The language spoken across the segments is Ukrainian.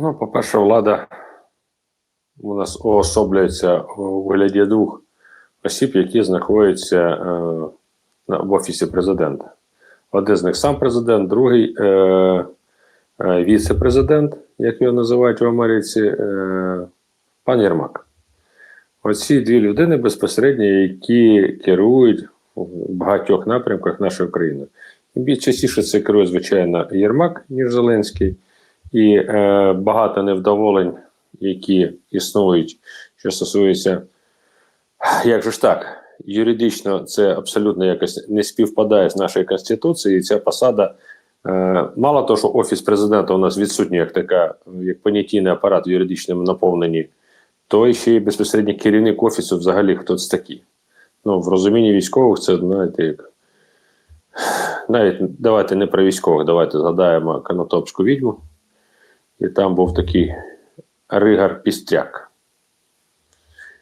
Ну, по-перше, влада у нас уособлюється у вигляді двох осіб, які знаходяться е, в офісі президента. Один з них сам президент, другий е, е, віце-президент, як його називають в Америці, е, пан Єрмак. Оці дві людини безпосередньо, які керують в багатьох напрямках нашої країни. Частіше це керує, звичайно, Єрмак, ніж Зеленський і е, багато невдоволень, які існують, що стосується, як же ж так, юридично це абсолютно якось не співпадає з нашою конституцією. І ця посада, е, мало того, що офіс президента у нас відсутній як така, як понятійний апарат в юридичному наповненні, то ще й безпосередньо керівник офісу, взагалі, хто це такий. Ну, в розумінні військових, це знаєте, як навіть давайте не про військових, давайте згадаємо Конотопську відьму. І там був такий Ригар Пістряк.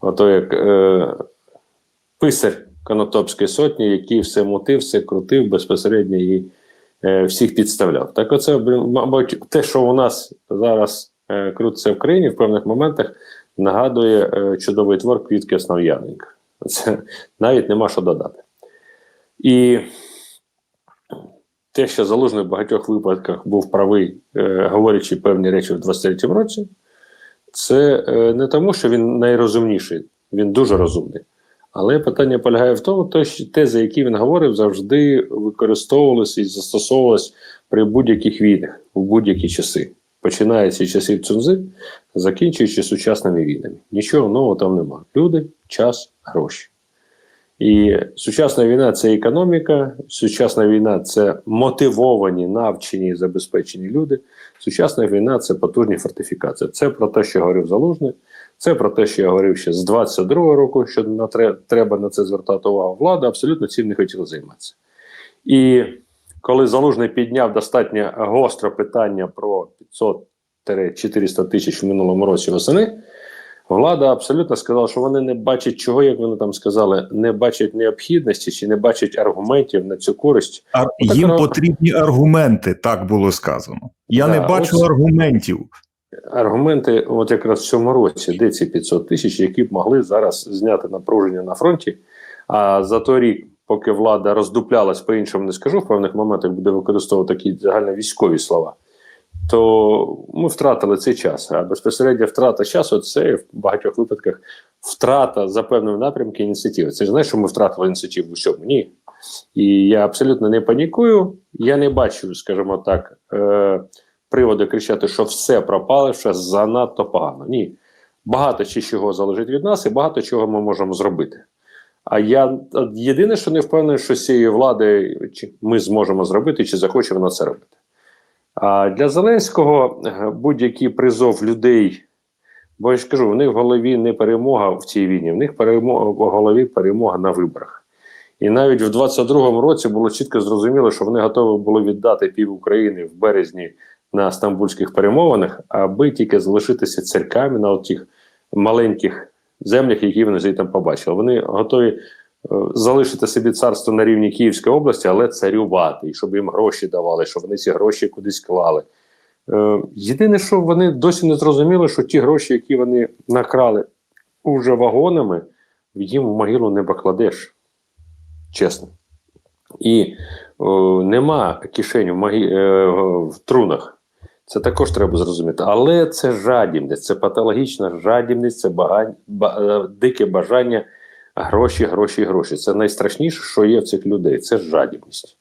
Ото як е, писар Конотопської сотні, який все мутив, все крутив безпосередньо і е, всіх підставляв. Так оце, мабуть, те, що у нас зараз е, крутиться в країні в певних моментах, нагадує е, чудовий твор Квітки Основ'яненка. Це навіть нема що додати. І те, що Залужний в багатьох випадках був правий, е, говорячи певні речі в 23-му році, це е, не тому, що він найрозумніший, він дуже розумний. Але питання полягає в тому, то, що те, за які він говорив, завжди використовувалося і застосовувалось при будь-яких війнах в будь-які часи. Починаючи з часів Цунзи, закінчуючи сучасними війнами. Нічого нового там немає. Люди, час, гроші. І сучасна війна це економіка, сучасна війна це мотивовані, навчені, забезпечені люди. Сучасна війна це потужні фортифікації. Це про те, що говорив Залужний, це про те, що я говорив ще з 22-го року, що на тре- треба на це звертати увагу. Влада абсолютно цим не хотіла займатися. І коли Залужний підняв достатньо гостро питання про 500-400 тисяч в минулому році восени, Влада абсолютно сказала, що вони не бачать чого, як вони там сказали, не бачать необхідності чи не бачать аргументів на цю користь. А так їм воно- потрібні аргументи, так було сказано. Я Да, не бачу ось- аргументів. Аргументи, от якраз в цьому році, де ці 500 тисяч, які б могли зараз зняти напруження на фронті. А за той рік, поки влада роздуплялась, по-іншому не скажу, в певних моментах буде використовувати такі загальновійськові слова, то ми втратили цей час. А безпосередньо втрата часу це в багатьох випадках втрата за певним напрямки ініціативи. Це ж знаєш, що ми втратили ініціативу в усьому? Ні. І я абсолютно не панікую. Я не бачу, скажімо так, е, приводу кричати, що все пропало, що занадто погано. Ні. Багато чи чого залежить від нас, і багато чого ми можемо зробити. А я єдине, що не впевнений, що з цієї влади чи ми зможемо зробити, чи захоче вона це робити. А для Зеленського е, будь-який призов людей, бо я ж кажу, в них в голові не перемога в цій війні, в них перемога в голові перемога на виборах. І навіть в 22-му році було чітко зрозуміло, що вони готові були віддати пів України в березні на стамбульських перемовинах, аби тільки залишитися церками на тих маленьких землях, які вони там побачили. Вони готові залишити собі царство на рівні Київської області, але царювати, і щоб їм гроші давали, щоб вони ці гроші кудись клали. Е, єдине, що вони досі не зрозуміли, що ті гроші, які вони накрали уже вагонами, їм в могилу не покладеш. Чесно. І о, нема кишень в, магі... е, в трунах. Це також треба зрозуміти. Але це жадібність, це патологічна жадібність, це бага... ба... е, дике бажання гроші, гроші, гроші. Це найстрашніше, що є в цих людей. Це жадібність.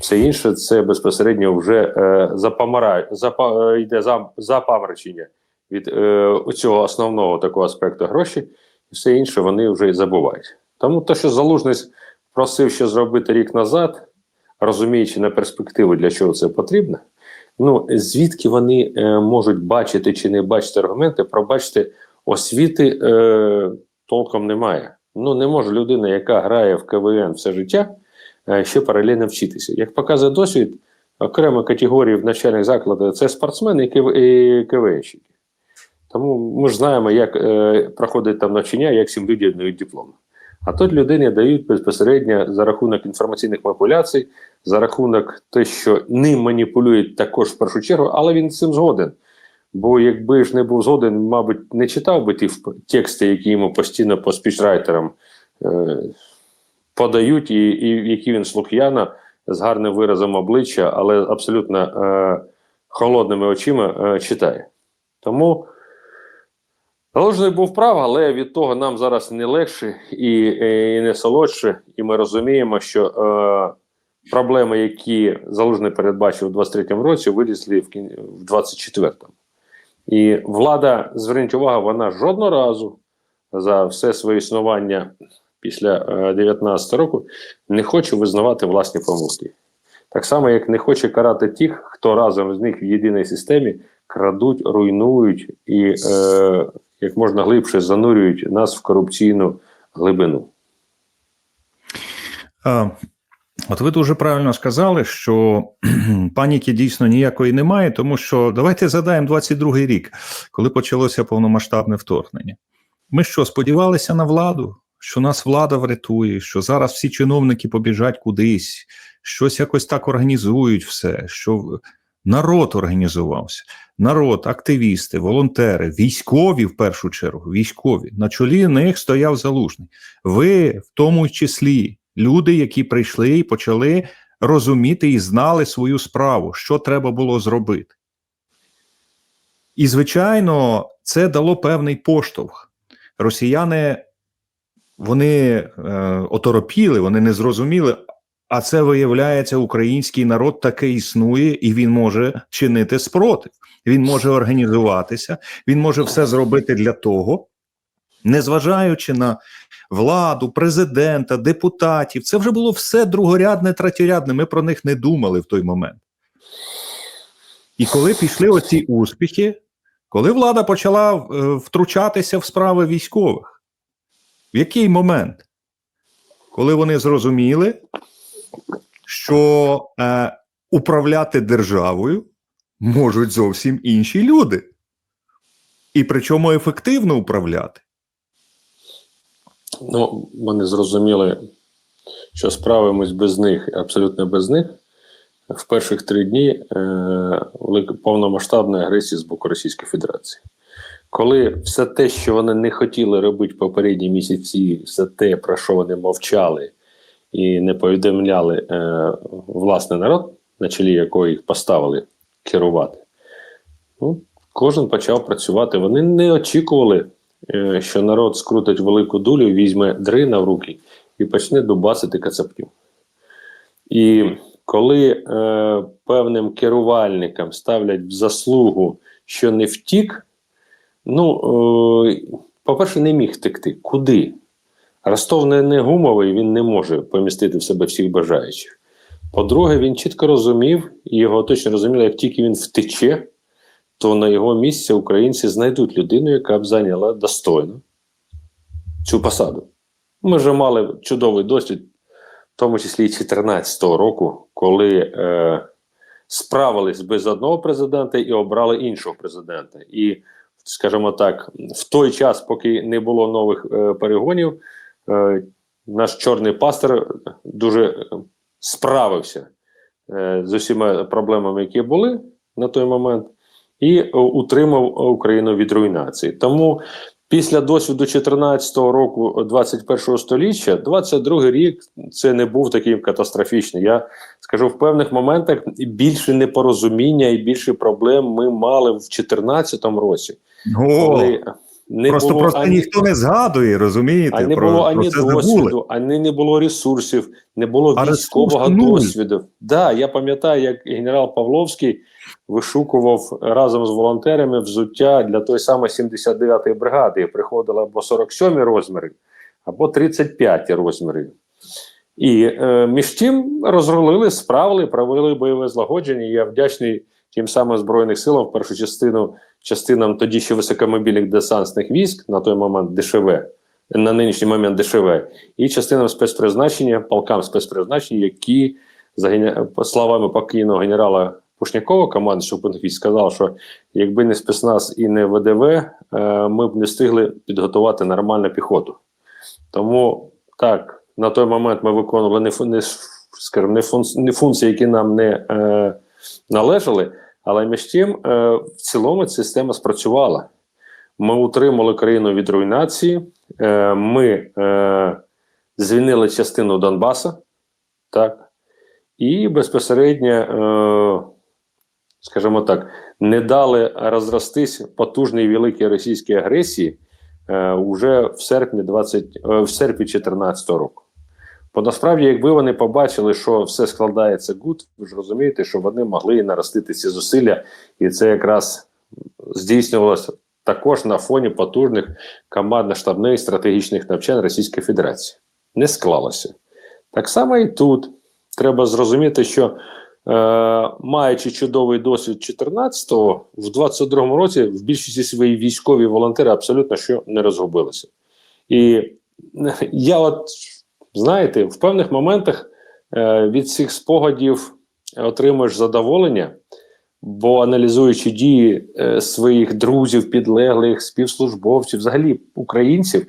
Все інше це безпосередньо вже е, запамара... запа... е, йде за... запаморочення від е, цього основного такого аспекту гроші, і все інше вони вже і забувають. Тому те, що залужний просив ще зробити рік назад, розуміючи на перспективу, для чого це потрібно. Ну звідки вони е, можуть бачити чи не бачити аргументи, пробачте, освіти е, толком немає. Ну не може людина, яка грає в КВН все життя, е, ще паралельно вчитися. Як показує досвід, окрема категорія в навчальних закладах це спортсмени і КВНщики. Тому ми ж знаємо, як е, проходить там навчання, як цим людям дають диплом. А тут людині дають безпосередньо за рахунок інформаційних маніпуляцій, за рахунок те, що ним маніпулюють також в першу чергу, але він цим згоден. Бо якби ж не був згоден, мабуть, не читав би ті тексти, які йому постійно по спічрайтерам е, подають, і, і які він слух'яна з гарним виразом обличчя, але абсолютно е, холодними очима е, читає. Тому Залужний був прав, але від того нам зараз не легше і, е, і не солодше, і ми розуміємо, що е, проблеми, які Залужний передбачив у 23-му році, вилізли в, кін... в 24-му. І влада, зверніть увагу, вона жодного разу за все своє існування після е, 19 року не хоче визнавати власні помилки. Так само, як не хоче карати тих, хто разом з них в єдиній системі крадуть, руйнують і е, як можна глибше занурюють нас в корупційну глибину. От ви дуже правильно сказали, що паніки дійсно ніякої немає, тому що давайте згадаємо 22-й рік, коли почалося повномасштабне вторгнення. Ми що, сподівалися на владу, що нас влада врятує, що зараз всі чиновники побіжать кудись, щось якось так організують все, що народ організувався. Народ, активісти, волонтери, військові в першу чергу, військові. На чолі них стояв залужний. Ви в тому числі люди, які прийшли і почали розуміти і знали свою справу, що треба було зробити. І, звичайно, це дало певний поштовх. Росіяни вони е, оторопіли, вони не зрозуміли. А це виявляється, український народ таки існує, і він може чинити спротив. Він може організуватися, він може все зробити для того, незважаючи на владу, президента, депутатів. Це вже було все другорядне, третьорядне. Ми про них не думали в той момент. І коли пішли оці успіхи, коли влада почала е, втручатися в справи військових, в який момент? Коли вони зрозуміли, що е, управляти державою можуть зовсім інші люди. І причому ефективно управляти. Ну, вони зрозуміли, що справимось без них, абсолютно без них. В перших три дні е, повномасштабної агресії з боку Російської Федерації. Коли все те, що вони не хотіли робити попередні місяці, все те, про що вони мовчали і не повідомляли е, власний народ, на чолі якого їх поставили керувати, ну, кожен почав працювати. Вони не очікували, що народ скрутить велику дулю, візьме дрина в руки і почне дубасити кацапків. І коли е, певним керувальникам ставлять в заслугу, що не втік, ну, е, по-перше, не міг втекти. Куди? Ростов не, не гумовий, він не може помістити в себе всіх бажаючих. По-друге, він чітко розумів, і його точно розуміли, як тільки він втече, то на його місці українці знайдуть людину, яка б зайняла достойно цю посаду. Ми вже мали чудовий досвід, в тому числі 2014 року, коли е, справились без одного президента і обрали іншого президента. І, скажімо так, в той час, поки не було нових е, перегонів, е, наш чорний пастор дуже е, справився е, з усіма проблемами, які були на той момент, і е, утримав Україну від руйнації. Тому після досвіду 2014 року 21 століття, 22 рік це не був такий катастрофічний. Я скажу, в певних моментах більше непорозуміння і більше проблем ми мали в 2014 році, О, коли не просто було просто ані- ніхто не згадує, розумієте? а не про, було про ані це досвіду, ані не було ресурсів, не було А військового досвіду. Да, я пам'ятаю, як генерал Павловський вишукував разом з волонтерами взуття для тої самої 79-ї бригади. Приходили або 47 розміри, або 35 розміри. І е, між тим розрулили, справили, провели бойове злагодження. Я вдячний тим самим Збройних силам першу частину частинам тоді ще високомобільних десантних військ, на той момент ДШВ, на нинішній момент ДШВ, і частинам спецпризначення, полкам спецпризначення, які за словами покійного генерала Пушнякова, сухопутних військ, сказав, що якби не спецназ і не ВДВ, е, ми б не встигли підготувати нормальну піхоту. Тому так, на той момент ми виконували не, не, скажімо, не функції, які нам не е, належали, Але між тим, е, в цілому система спрацювала. Ми утримали країну від руйнації, е, ми е, звільнили частину Донбаса, так, і безпосередньо, скажімо так, не дали розростись потужній великій російській агресії уже в серпні 20, е, в серпні 2014 року. Бо насправді, якби вони побачили, що все складається гуд, ви ж розумієте, що вони могли наростити ці зусилля, і це якраз здійснювалося також на фоні потужних командно-штабних стратегічних навчань Російської Федерації. Не склалося. Так само і тут треба зрозуміти, що е, маючи чудовий досвід 14-го, в 22-му році в більшості свої військові волонтери абсолютно що не розгубилися. І я от знаєте, в певних моментах е, від цих спогадів отримуєш задоволення, бо аналізуючи дії е, своїх друзів, підлеглих, співслужбовців, взагалі українців,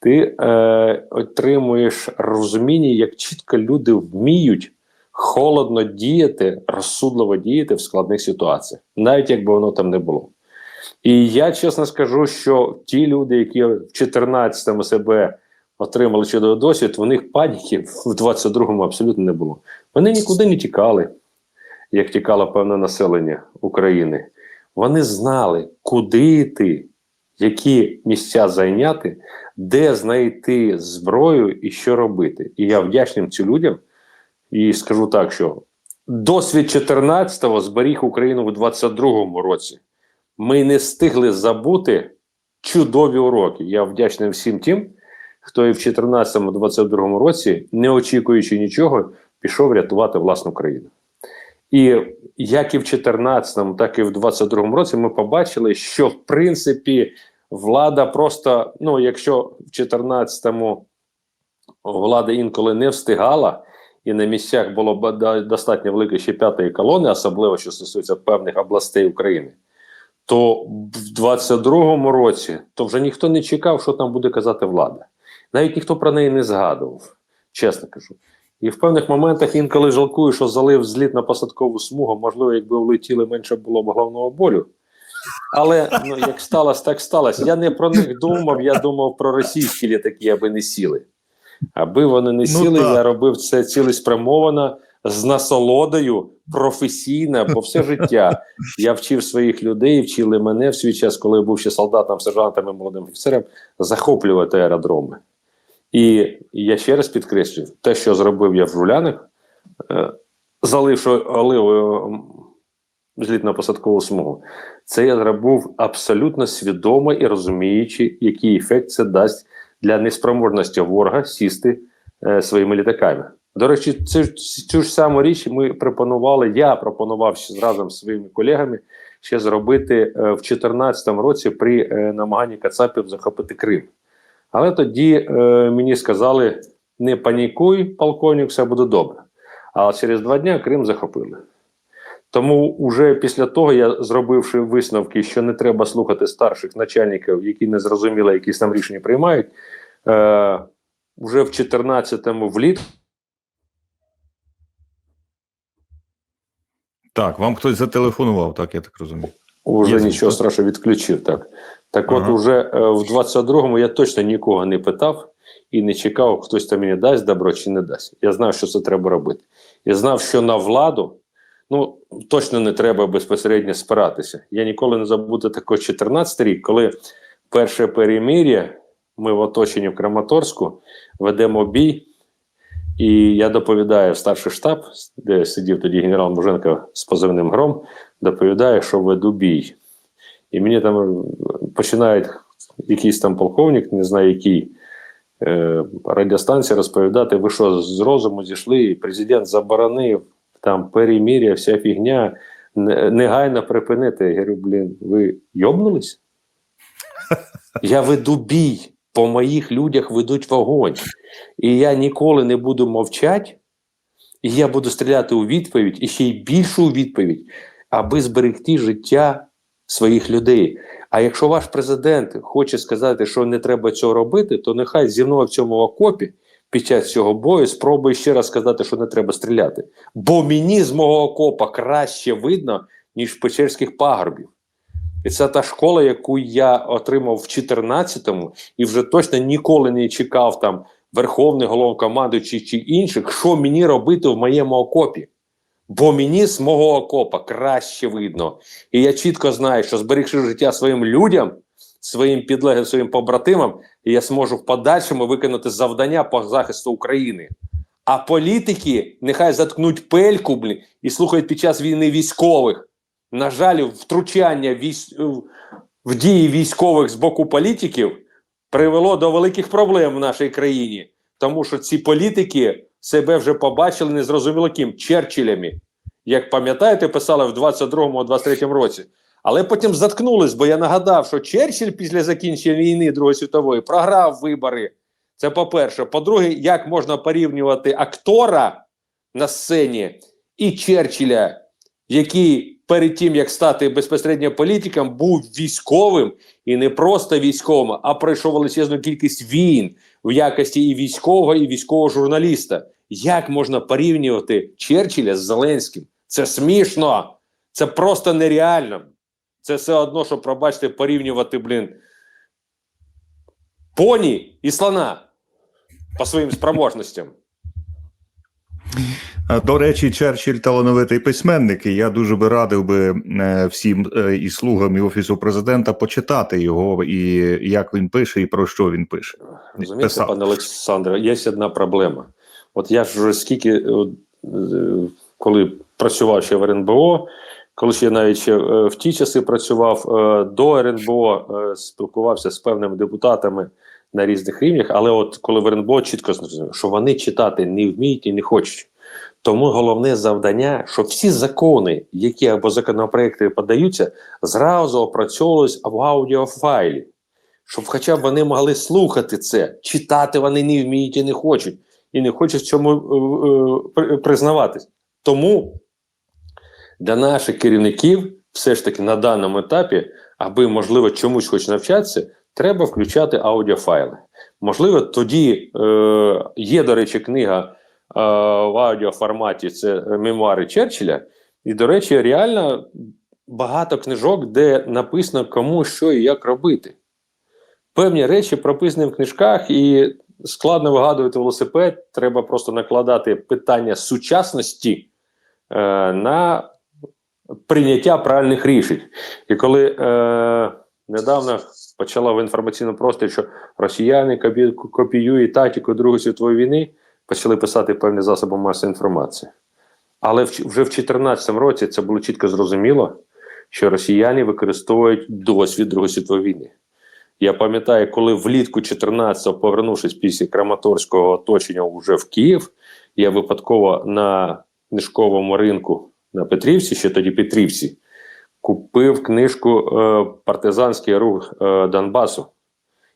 ти е, отримуєш розуміння, як чітко люди вміють холодно діяти, розсудливо діяти в складних ситуаціях, навіть якби воно там не було. І я чесно скажу, що ті люди, які в 14-му себе отримали чудовий досвід, у них паніки в 22-му абсолютно не було. Вони нікуди не тікали, як тікало певне населення України. Вони знали, куди йти, які місця зайняти, де знайти зброю і що робити. І я вдячним цим людям. І скажу так, що досвід 14-го зберіг Україну в 22-му році. Ми не встигли забути чудові уроки. Я вдячний всім тим, хто і в 14-22 році, не очікуючи нічого, пішов рятувати власну країну. І як і в 14-му, так і в 22-му році ми побачили, що в принципі влада просто, ну якщо в 14-му влада інколи не встигала, і на місцях було достатньо великої ще п'ятої колони, особливо що стосується певних областей України, то в 22-му році то вже ніхто не чекав, що там буде казати влада. Навіть ніхто про неї не згадував, чесно кажу. І в певних моментах інколи жалкую, що залив зліт на посадкову смугу. Можливо, якби влетіли, менше було б головного болю. Але ну, як сталося, так сталося. Я не про них думав, я думав про російські літаки, аби не сіли. Аби вони не сіли, так. я робив це цілеспрямовано, з насолодою, професійно, бо все життя я вчив своїх людей, вчили мене в свій час, коли я був ще солдатом, сержантом і молодим офіцером, захоплювати аеродроми. І я ще раз підкреслюю, те, що зробив я в Жулянах, е, заливши оливою злітно-посадкову смугу, це я зробив абсолютно свідомо і розуміючи, який ефект це дасть для неспроможності ворога сісти е, своїми літаками. До речі, цю, цю ж саму річ ми пропонували. Я пропонував ще разом з своїми колегами ще зробити е, в 2014 році при е, намаганні Кацапів захопити Крим. Але тоді е, мені сказали: не панікуй, полковник, все буде добре. А через два дні Крим захопили. Тому вже після того я зробивши висновки, що не треба слухати старших начальників, які не зрозуміли, які там рішення приймають. Е, вже в 14-му вліт Так, вам хтось зателефонував, так я так розумію. Уже Є нічого звук, страшного відключив. Так, так Ага. от уже е, в 22-му я точно нікого не питав і не чекав, хтось там мені дасть добро чи не дасть. Я знав, що це треба робити. Я знав, що на владу ну точно не треба безпосередньо спиратися. Я ніколи не забуду такий 14 рік, коли перше перемир'я, ми в оточенні в Краматорську ведемо бій. І я доповідаю в старший штаб, де сидів тоді генерал Муженко з позивним гром, доповідає, що веду бій. І мені там починають якийсь там полковник, не знаю який, е, радіостанція розповідати, ви що з розуму зійшли, президент заборонив там перемір'я, вся фігня, негайно припинити. Я говорю, блін, ви йобнулись? Я веду бій, по моїх людях ведуть вогонь. І я ніколи не буду мовчати, і я буду стріляти у відповідь, і ще й більшу відповідь, аби зберегти життя своїх людей. А якщо ваш президент хоче сказати, що не треба цього робити, то нехай зі мною в цьому окопі під час цього бою спробує ще раз сказати, що не треба стріляти. Бо мені з мого окопа краще видно, ніж Печерських пагорбів. І це та школа, яку я отримав в 14-му, і вже точно ніколи не чекав там Верховний головнокомандуючий чи інших, що мені робити в моєму окопі. Бо мені з мого окопа краще видно. І я чітко знаю, що зберігши життя своїм людям, своїм підлеглим, своїм побратимам, я зможу в подальшому виконати завдання по захисту України. А політики нехай заткнуть пельку блін, і слухають під час війни військових. На жаль, втручання військ... в дії військових з боку політиків привело до великих проблем в нашій країні, тому що ці політики себе вже побачили незрозуміло ким Черчиллями. Як пам'ятаєте, писали в 22-23 році. Але потім заткнулись, бо я нагадав, що Черчилль після закінчення війни Другої світової програв вибори. Це по-перше. По-друге, як можна порівнювати актора на сцені і Черчилля, який перед тим як стати безпосередньо політиком, був військовим і не просто військовим, а пройшов величезну кількість війн в якості і військового, і військового журналіста. Як можна порівнювати Черчилля з Зеленським? Це смішно, це просто нереально. Це все одно, що, пробачте, порівнювати, блін, поні і слона по своїм спроможностям. До речі, Черчилль талановитий письменник, і я дуже би радив би е, всім е, і слугам і офісу президента почитати його, і як він пише, і про що він пише. Розумієте, пане Олександре, є одна проблема. От я ж скільки, от, е, коли працював ще в РНБО, коли ще навіть ще е, в ті часи працював е, до РНБО, е, спілкувався з певними депутатами на різних рівнях, але от коли в РНБО чітко зрозумів, що вони читати не вміють і не хочуть. Тому головне завдання, щоб всі закони, які або законопроекти подаються, зразу опрацьовувались в аудіофайлі, щоб хоча б вони могли слухати це, читати вони не вміють і не хочуть, і не хочуть в цьому е, е, признаватись. Тому для наших керівників, все ж таки на даному етапі, аби можливо чомусь хоч навчатися, треба включати аудіофайли. Можливо, тоді е, є, до речі, книга е, в аудіоформаті це мемуари Черчилля. І, до речі, реально багато книжок, де написано кому що і як робити. Певні речі прописані в книжках, і складно вигадувати велосипед. Треба просто накладати питання сучасності е, на прийняття правильних рішень. І коли е, недавно почала в інформаційному просторі, що росіяни копіюють тактику Другої світової війни, почали писати певні засоби масової інформації. Але вже в 2014 році це було чітко зрозуміло, що росіяни використовують досвід Другої світової війни. Я пам'ятаю, коли влітку 14-го, повернувшись після Краматорського оточення вже в Київ, я випадково на книжковому ринку на Петрівці, ще тоді Петрівці, купив книжку е, Партизанський рух е, Донбасу.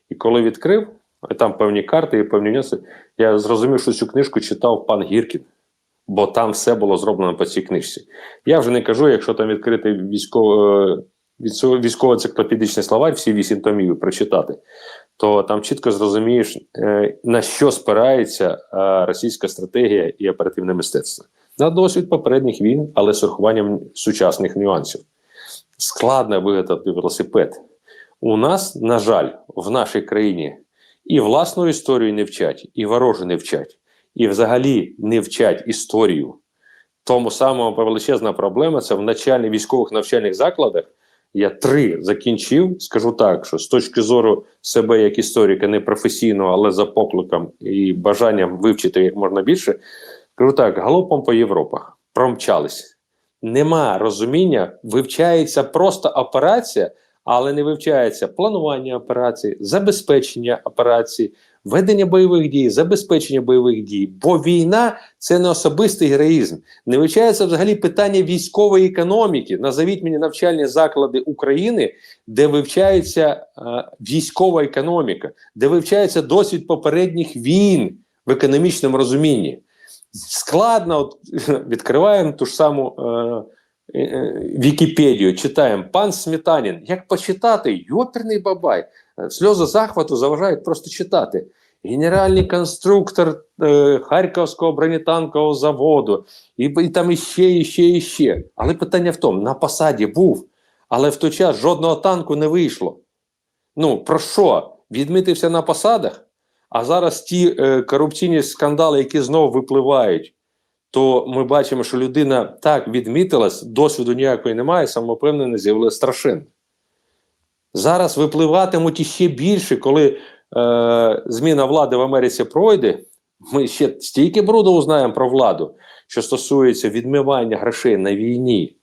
І коли відкрив, а там певні карти і певні нюанси, я зрозумів, що цю книжку читав пан Гіркін, бо там все було зроблено по цій книжці. Я вже не кажу, якщо там відкрити військово, військово- військово-енциклопедичний словарь, всі вісім томів прочитати, то там чітко зрозумієш, е, на що спирається е, російська стратегія і оперативне мистецтво. На досвід попередніх війн, але з урахуванням сучасних нюансів. Складно вигадати велосипед. У нас, на жаль, в нашій країні і власну історію не вчать, і ворожу не вчать, і взагалі не вчать історію. Тому самому величезна проблема це в начальних військових навчальних закладах. Я три закінчив. Скажу так, що з точки зору себе як історика, не професійного, але за покликом і бажанням вивчити як можна більше, кажу так: галопом по Європах промчались. Нема розуміння, вивчається просто операція, але не вивчається планування операції, забезпечення операції, ведення бойових дій, забезпечення бойових дій. Бо війна це не особистий героїзм. Не вивчається взагалі питання військової економіки. Назовіть мені навчальні заклади України, де вивчається е, військова економіка, де вивчається досвід попередніх війн в економічному розумінні. Складно, от, відкриваємо ту ж саму е, е, Вікіпедію, читаємо пан Сметанін. Як почитати? Йоперний бабай. Е, Сльози захвату заважають просто читати. генеральний конструктор е, Харківського бронетанкового заводу, і, і там іще, іще, іще. Але питання в тому: на посаді був, але в той час жодного танку не вийшло. Ну, про що? Відмітився на посадах, а зараз ті е, корупційні скандали, які знову випливають, то ми бачимо, що людина так відмітилась, досвіду ніякої немає, самопевнене з'явилося страшенно. Зараз випливатимуть іще більше, коли е, зміна влади в Америці пройде. Ми ще стільки бруду узнаємо про владу, що стосується відмивання грошей на війні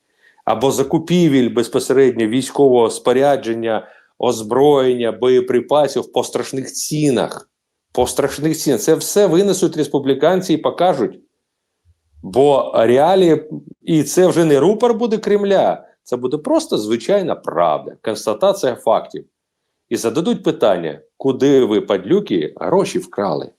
або закупівель безпосередньо військового спорядження, озброєння, боєприпасів по страшних цінах. По страшних цінах. Це все винесуть республіканці і покажуть. Бо реалії, і це вже не рупор буде Кремля, це буде просто звичайна правда, констатація фактів. І зададуть питання, куди ви, падлюки, гроші вкрали.